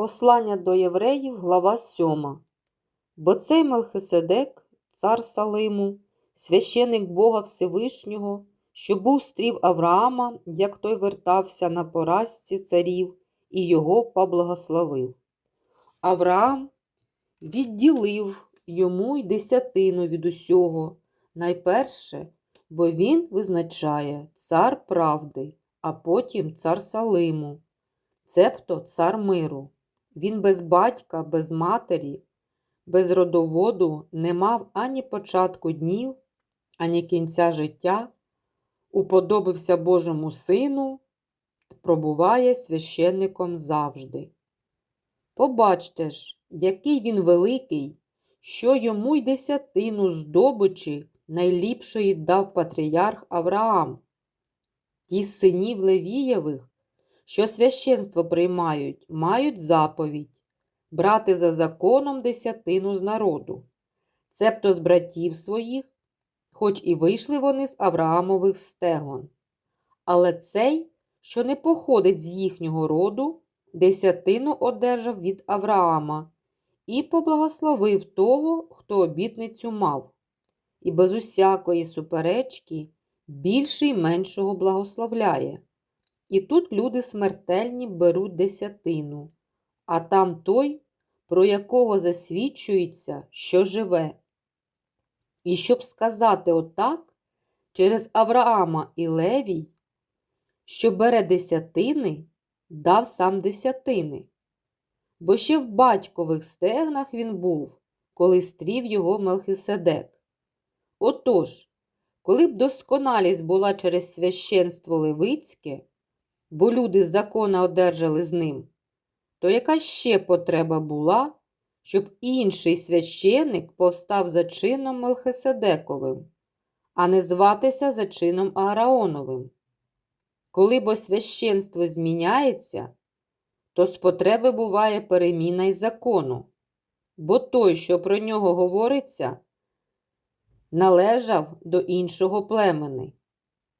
Послання до євреїв, глава 7. Бо цей Мелхиседек, цар Салиму, священик Бога Всевишнього, що був стрів Авраама, як той вертався на поразці царів, і його поблагословив. Авраам відділив йому й десятину від усього, найперше, бо він визначає цар правди, а потім цар Салиму, цебто цар миру. Він без батька, без матері, без родоводу не мав ані початку днів, ані кінця життя, уподобився Божому Сину, пробуває священником завжди. Побачте ж, який він великий, що йому й десятину здобичі найліпшої дав патріарх Авраам. Ті синів Левієвих, що священство приймають, мають заповідь брати за законом десятину з народу, цебто з братів своїх, хоч і вийшли вони з Авраамових стегон. Але цей, що не походить з їхнього роду, десятину одержав від Авраама і поблагословив того, хто обітницю мав, і без усякої суперечки більший меншого благословляє. І тут люди смертельні беруть десятину, а там той, про якого засвідчується, що живе. І щоб сказати отак, через Авраама і Левій, що бере десятини, дав сам десятини. Бо ще в батькових стегнах він був, коли стрів його Мелхиседек. Отож, коли б досконалість була через священство Левицьке, бо люди з закона одержали з ним, то яка ще потреба була, щоб інший священик повстав за чином Мелхиседековим, а не зватися за чином Аараоновим? Коли бо священство зміняється, то з потреби буває переміна й закону, бо той, що про нього говориться, належав до іншого племени,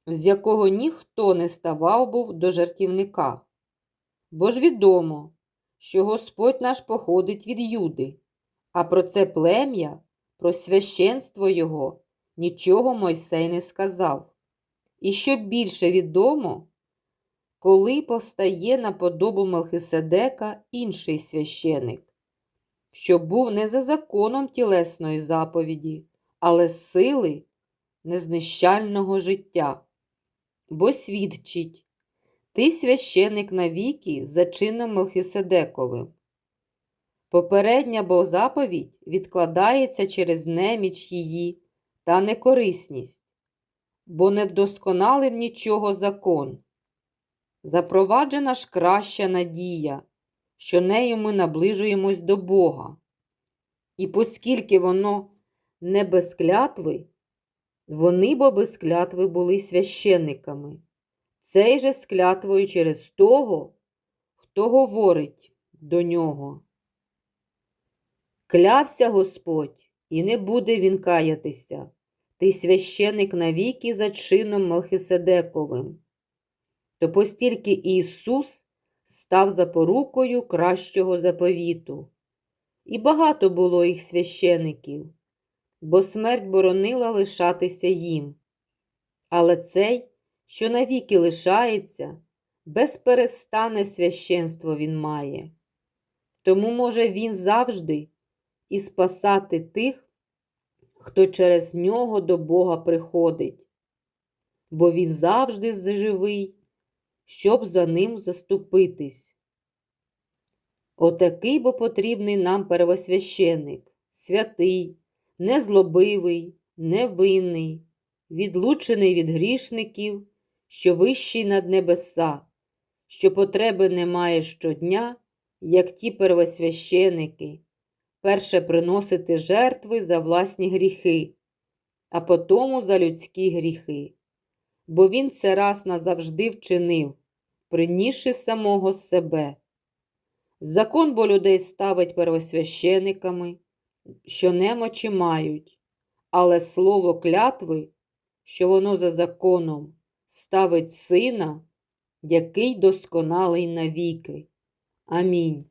з якого ніхто не ставав був до жартівника. Бо ж відомо, що Господь наш походить від Юди, а про це плем'я, про священство його нічого Мойсей не сказав. І що більше відомо, коли постає на подобу Мелхиседека інший священик, що був не за законом тілесної заповіді, але сили незнищального життя, бо свідчить, ти священик навіки за чином Мелхиседековим. Попередня бо заповідь відкладається через неміч її та некорисність, бо не вдосконалив нічого закон. Запроваджена ж краща надія, що нею ми наближуємось до Бога. І оскільки воно не без клятви, вони бо без клятви були священниками, цей же з через того, хто говорить до нього. Клявся Господь, і не буде він каятися, ти священик навіки за чином Мелхиседековим. То постільки Ісус став запорукою кращого заповіту, і багато було їх священиків, бо смерть боронила лишатися їм. Але цей, що навіки лишається, безперестанне священство він має. Тому може він завжди і спасати тих, хто через нього до Бога приходить, бо він завжди живий, щоб за ним заступитись. Отакий бо потрібний нам первосвященик, святий, незлобивий, невинний, відлучений від грішників, що вищий над небеса, що потреби не має щодня, як ті первосвященики перше приносити жертви за власні гріхи, а потому за людські гріхи. Бо він це раз назавжди вчинив, принісши самого себе. Закон бо людей ставить первосвящениками, що немочі мають, але слово клятви, що воно за законом, ставить сина, який досконалий навіки. Амінь.